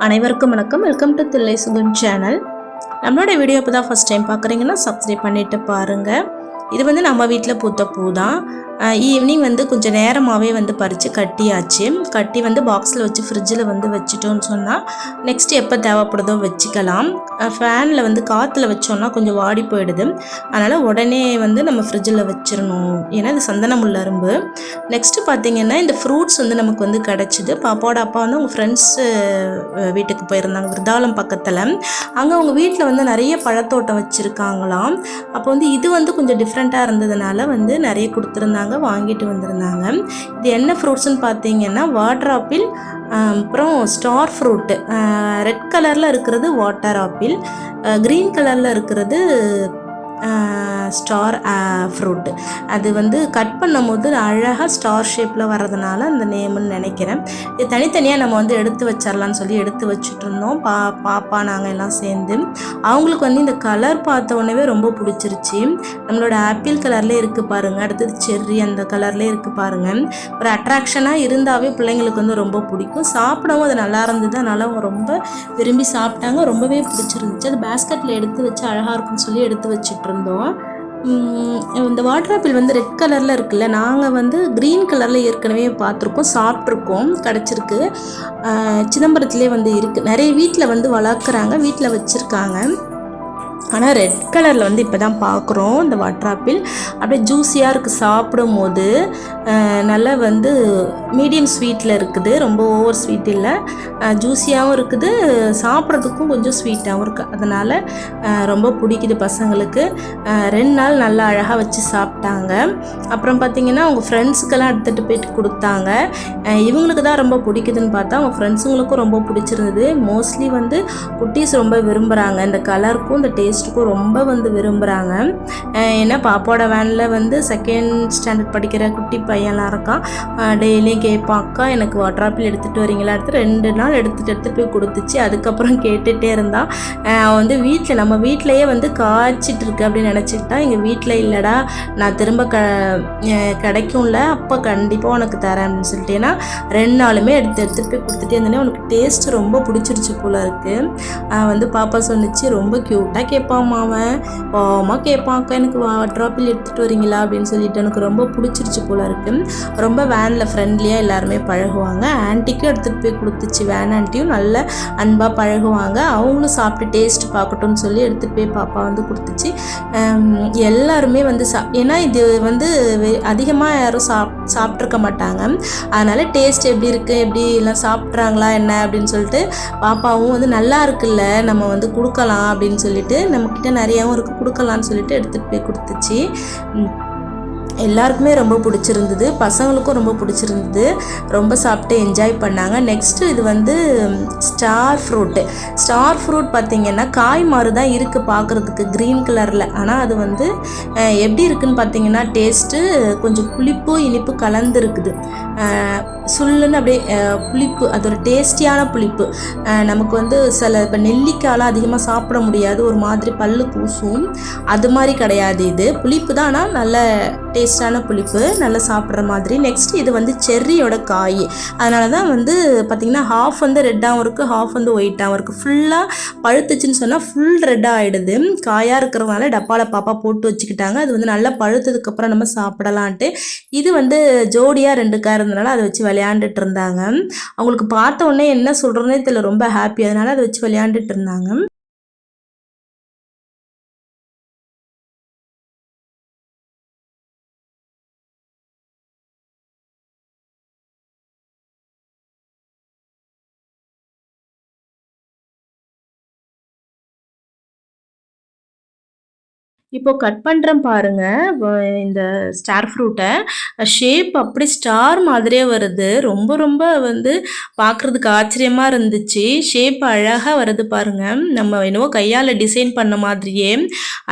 அனைவருக்கும் வணக்கம். Welcome to Thillai Sugan channel நம்மளோட வீடியோ இப்போ தான் ஃபஸ்ட் டைம் பார்க்குறீங்கன்னா சப்ஸ்கிரைப் பண்ணிட்டு பாருங்கள் இது வந்து நம்ம வீட்டில் பூத்த பூ தான் ஈவினிங் வந்து கொஞ்சம் நேரமாகவே வந்து பறித்து கட்டியாச்சு. கட்டி வந்து பாக்ஸில் வச்சு ஃப்ரிட்ஜில் வந்து வச்சிட்டோன்னு சொன்னால் நெக்ஸ்ட் எப்போ தேவைப்படுதோ வச்சுக்கலாம். ஃபேனில் வந்து காற்றுல வச்சோன்னா கொஞ்சம் வாடி போயிடுது. அதனால் உடனே வந்து நம்ம ஃப்ரிட்ஜில் வச்சிடணும் ஏன்னா இது சந்தனமுள்ள அரும்பு. நெக்ஸ்ட்டு பார்த்தீங்கன்னா இந்த ஃப்ரூட்ஸ் வந்து நமக்கு வந்து கிடச்சிது. பாப்பாவோட அப்பா வந்து அவங்க ஃப்ரெண்ட்ஸு வீட்டுக்கு போயிருந்தாங்க. விருதாலம் பக்கத்தில். அங்கே அவங்க வீட்டில் வந்து நிறைய பழத்தோட்டம் வச்சுருக்காங்களாம். அப்போ வந்து இது வந்து கொஞ்சம் டிஃப்ரெண்ட் டிஃப்ரெண்ட்டாக இருந்ததுனால வந்து நிறைய கொடுத்துருந்தாங்க வாங்கிட்டு வந்திருந்தாங்க. இது என்ன ஃப்ரூட்ஸ்னு பார்த்தீங்கன்னா வாட்டர் ஆப்பிள் அப்புறம் ஸ்டார் ஃப்ரூட்டு ரெட் கலரில் இருக்கிறது வாட்டர் ஆப்பிள் க்ரீன் கலரில் இருக்கிறது ஸ்டார் ஃப்ரூட்டு uh, அது வந்து கட் பண்ணும்போது அழகாக ஸ்டார் ஷேப்பில் வர்றதுனால அந்த நேம்னு நினைக்கிறேன். இது தனித்தனியாக நம்ம வந்து எடுத்து வச்சிடலான்னு சொல்லி எடுத்து வச்சுட்டு இருந்தோம். பா பாப்பா நாங்கள் எல்லாம் சேர்ந்து. அவங்களுக்கு வந்து இந்த கலர் பார்த்த உடனே ரொம்ப பிடிச்சிருச்சு. நம்மளோட ஆப்பிள் கலர்லேயே இருக்குது பாருங்கள் அடுத்தது செர்ரி அந்த கலர்லேயே இருக்குது பாருங்கள் ஒரு அட்ராக்ஷனாக இருந்தாவே பிள்ளைங்களுக்கு வந்து ரொம்ப பிடிக்கும். சாப்பிடவும் அது நல்லா இருந்தது. அதனால் அவங்க ரொம்ப விரும்பி சாப்பிட்டாங்க. ரொம்பவே பிடிச்சிருந்துச்சு. அது பேஸ்கெட்டில் எடுத்து வச்சு அழகாக இருக்குன்னு சொல்லி எடுத்து வச்சுட்டு இருந்தோம். இந்த வாட்டர் ஆப்பிள் வந்து ரெட் கலரில் இருக்குல்ல நாங்கள் வந்து க்ரீன் கலரில் ஏற்கனவே பார்த்துருக்கோம் சாப்பிட்ருக்கோம் கிடச்சிருக்கு. சிதம்பரத்துலேயே வந்து இருக்குது நிறைய வீட்டில் வந்து வளர்க்குறாங்க வீட்டில் வச்சுருக்காங்க. ஆனால் ரெட் கலரில் வந்து இப்போ தான் பார்க்குறோம் இந்த வாட்டர் ஆப்பிள் அப்படியே ஜூஸியாக இருக்குது சாப்பிடும் போது நல்லா வந்து மீடியம் ஸ்வீட்டில் இருக்குது. ரொம்ப ஓவர் ஸ்வீட் இல்லை. ஜூஸியாகவும் இருக்குது. சாப்பிட்றதுக்கும் கொஞ்சம் ஸ்வீட்டாகவும் இருக்குது அதனால் ரொம்ப பிடிக்குது பசங்களுக்கு. ரெண்டு நாள் நல்லா அழகாக வச்சு சாப்பிட்டாங்க. அப்புறம் பார்த்திங்கன்னா அவங்க ஃப்ரெண்ட்ஸுக்கெல்லாம் எடுத்துகிட்டு போயிட்டு கொடுத்தாங்க. இவங்களுக்கு தான் ரொம்ப பிடிக்குதுன்னு பார்த்தா அவங்க ஃப்ரெண்ட்ஸுங்களுக்கும் ரொம்ப பிடிச்சிருந்தது. மோஸ்ட்லி வந்து குட்டீஸ் ரொம்ப விரும்புகிறாங்க இந்த கலருக்கும் இந்த டேஸ்ட்டுக்கும் ரொம்ப வந்து விரும்புகிறாங்க ஏன்னா பாப்பாவோட வேனில் வந்து செகண்ட் ஸ்டாண்டர்ட் படிக்கிற குட்டி பையன் பையன்லாம் இருக்கான் டெய்லியும் கேட்பான் அக்கா எனக்கு வாட்டர் ஆப்பிள் எடுத்துகிட்டு வரீங்களா? எடுத்து ரெண்டு நாள் எடுத்துகிட்டு எடுத்துகிட்டு போய் கொடுத்துச்சு. அதுக்கப்புறம் கேட்டுகிட்டே இருந்தான் அவன் வந்து வீட்டில் நம்ம வீட்டிலையே வந்து காய்ச்சிட்டு இருக்கு அப்படின்னு நினச்சிக்கிட்டா எங்கள் வீட்டில் இல்லைடா நான் திரும்ப க கிடைக்கும்ல அப்போ கண்டிப்பாக உனக்கு தரேன் அப்படின்னு சொல்லிட்டு. ஏன்னா ரெண்டு நாளுமே எடுத்து எடுத்துகிட்டு போய் கொடுத்துட்டே இருந்தேனே உனக்கு டேஸ்ட் ரொம்ப பிடிச்சிருச்சு போல இருக்குது வந்து பாப்பா சொன்னிச்சு ரொம்ப க்யூட்டாக கேட்பான் அவன். பாவமாக கேட்பான் அக்கா எனக்கு வாட்டர் ஆப்பிள் எடுத்துகிட்டு வரீங்களா? அப்படின்னு சொல்லிட்டு எனக்கு ரொம்ப பிடிச்சிருச்சு போல இருக்கு ரொம்ப வேனில் ஃப்ரெண்ட்லியாக எல்லாருமே பழகுவாங்க. ஆன்ட்டிக்கும் எடுத்துகிட்டு போய் கொடுத்துச்சு வேன் ஆன்ட்டியும் நல்ல அன்பாக பழகுவாங்க. அவங்களும் சாப்பிட்டு டேஸ்ட் பார்க்கட்டும்னு சொல்லி எடுத்துகிட்டு போய் பாப்பா வந்து கொடுத்துச்சு. எல்லாருமே வந்து சா ஏன்னா இது வந்து அதிகமாக யாரும் சாப் சாப்பிட்ருக்க மாட்டாங்க. அதனால் டேஸ்ட் எப்படி இருக்குது எப்படி எல்லாம் சாப்பிட்றாங்களா என்ன அப்படின்னு சொல்லிட்டு பாப்பாவும் வந்து நல்லா இருக்குல்ல நம்ம வந்து கொடுக்கலாம் அப்படின்னு சொல்லிட்டு நம்மக்கிட்ட நிறையாவும் இருக்குது கொடுக்கலான்னு சொல்லிட்டு எடுத்துகிட்டு போய் கொடுத்துச்சு. எல்லாருக்குமே ரொம்ப பிடிச்சிருந்தது பசங்களுக்கும் ரொம்ப பிடிச்சிருந்தது. ரொம்ப சாப்பிட்டு என்ஜாய் பண்ணாங்க. நெக்ஸ்ட்டு இது வந்து ஸ்டார் ஃப்ரூட்டு ஸ்டார் ஃப்ரூட் பார்த்திங்கன்னா காய் மாதிரி தான் இருக்குது பார்க்குறதுக்கு க்ரீன் கலரில் ஆனால் அது வந்து எப்படி இருக்குன்னு பார்த்தீங்கன்னா டேஸ்ட்டு கொஞ்சம் புளிப்பு இனிப்பு கலந்துருக்குது. சுல்லுன்னு சுள்ளுன்னு அப்படியே புளிப்பு அது ஒரு டேஸ்டியான புளிப்பு. நமக்கு வந்து சில இப்போ நெல்லிக்காயெலாம் அதிகமாக சாப்பிட முடியாது. ஒரு மாதிரி பல்லு கூசும் அது மாதிரி கிடையாது இது. புளிப்பு தான் ஆனால் நல்ல டேஸ்டான புளிப்பு நல்லா சாப்பிட்ற மாதிரி. நெக்ஸ்ட் இது வந்து செர்ரியோட காய். அதனால தான் வந்து பார்த்திங்கன்னா ஹாஃப் வந்து ரெட்டாகவும் இருக்குது ஹாஃப் வந்து ஒயிட்டாகவும் இருக்குது ஃபுல்லாக பழுத்துச்சுன்னு சொன்னால் ஃபுல் ரெட்டாக ஆகிடுது காயாக இருக்கிறதுனால டப்பாவில் பாப்பா போட்டு வச்சுக்கிட்டாங்க. அது வந்து நல்லா பழுத்ததுக்கப்புறம் நம்ம சாப்பிடலான்ட்டு. இது வந்து ஜோடியாக ரெண்டு காய் இருந்தனால அதை வச்சு விளையாண்டுட்டு இருந்தாங்க. அவங்களுக்கு பார்த்த உடனே என்ன சொல்கிறதுனே தெரியல ரொம்ப ஹாப்பி அதனால அதை வச்சு விளையாண்டுட்டு இருந்தாங்க. இப்போ கட் பண்ணுறேன் பாருங்க. இந்த ஸ்டார் ஃப்ரூட்டை ஷேப் அப்படி ஸ்டார் மாதிரியே வருது. ரொம்ப ரொம்ப வந்து பார்க்குறதுக்கு ஆச்சரியமாக இருந்துச்சு. ஷேப் அழகாக வருது பாருங்க. நம்ம என்னவோ கையால் டிசைன் பண்ண மாதிரியே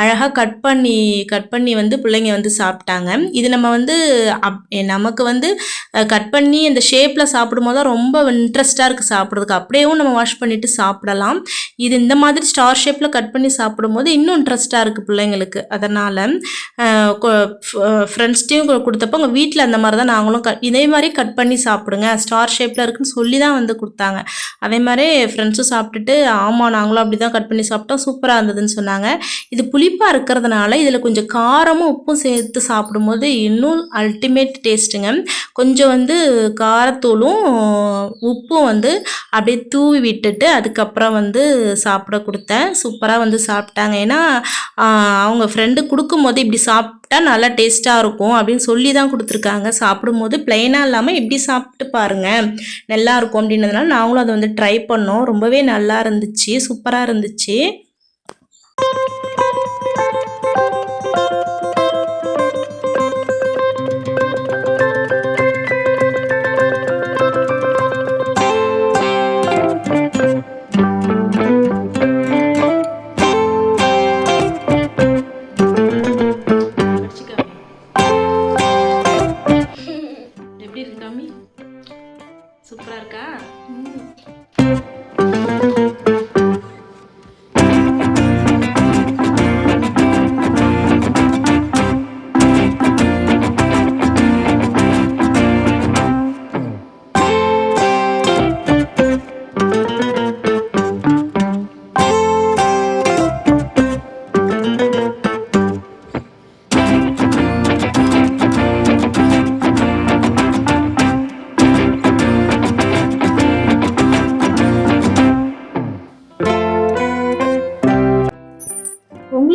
அழகாக கட் பண்ணி கட் பண்ணி வந்து பிள்ளைங்க வந்து சாப்பிட்டாங்க. இது நம்ம வந்து அப் நமக்கு வந்து கட் பண்ணி அந்த ஷேப்பில் சாப்பிடும்போது தான் ரொம்ப இன்ட்ரெஸ்ட்டாக இருக்குது சாப்பிட்றதுக்கு. அப்படியேவும் நம்ம வாஷ் பண்ணிவிட்டு சாப்பிடலாம். இது இந்த மாதிரி ஸ்டார் ஷேப்பில் கட் பண்ணி சாப்பிடும்போது இன்னும் இன்ட்ரெஸ்ட்டாக இருக்குது பிள்ளைங்களுக்கு. அதனால் ஃப்ரெண்ட்ஸ்டையும் கொடுத்தப்போ உங்கள் வீட்டில் அந்த மாதிரி தான் நாங்களும் க இதே மாதிரி கட் பண்ணி சாப்பிடுங்க. ஸ்டார் ஷேப்பில் இருக்குன்னு சொல்லி தான் வந்து கொடுத்தாங்க. அதே மாதிரி ஃப்ரெண்ட்ஸும் சாப்பிட்டுட்டு ஆமாம் நாங்களும் அப்படி தான் கட் பண்ணி சாப்பிட்டோம். சூப்பராக இருந்ததுன்னு சொன்னாங்க. இது புளிப்பாக இருக்கிறதுனால இதில் கொஞ்சம் காரமும் உப்பும் சேர்த்து சாப்பிடும்போது இன்னும் அல்டிமேட் டேஸ்ட்டுங்க கொஞ்சம் வந்து காரத்தூளும் உப்பும் வந்து அப்படியே தூவி விட்டுட்டு அதுக்கப்புறம் வந்து சாப்பிட கொடுத்தேன். சூப்பராக வந்து சாப்பிட்டாங்க. ஏன்னா அவங்க அவங்க ஃப்ரெண்டு கொடுக்கும்போது இப்படி சாப்பிட்டா நல்லா டேஸ்ட்டாக இருக்கும் அப்படின்னு சொல்லி தான் கொடுத்துருக்காங்க. சாப்பிடும்போது பிளெயினாக இல்லாமல் இப்படி சாப்பிட்டு பாருங்க நல்லா இருக்கும் அப்படின்றதுனால நாங்களும் அதை வந்து ட்ரை பண்ணோம். ரொம்பவே நல்லா இருந்துச்சு சூப்பராக இருந்துச்சு.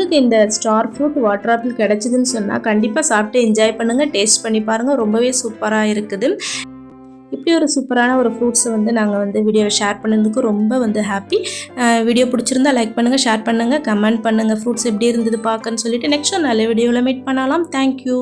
உங்களுக்கு இந்த ஸ்டார் ஃப்ரூட் வாட்டர் ஆப்பிள் கிடைச்சதுன்னு சொன்னால் கண்டிப்பாக சாப்பிட்டு என்ஜாய் பண்ணுங்கள் டேஸ்ட் பண்ணி பாருங்கள் ரொம்பவே சூப்பராக இருக்குது. இப்படி ஒரு சூப்பரான ஒரு ஃப்ரூட்ஸை வந்து நாங்கள் வந்து வீடியோவை ஷேர் பண்ணதுக்கு ரொம்ப வந்து ஹாப்பி வீடியோ பிடிச்சிருந்தா லைக் பண்ணுங்கள் ஷேர் பண்ணுங்கள் கமெண்ட் பண்ணுங்கள் ஃப்ரூட்ஸ் எப்படி இருந்தது பார்க்கன்னு சொல்லிட்டு நெக்ஸ்ட் நல்ல வீடியோவில் மீட் பண்ணலாம். தேங்க்யூ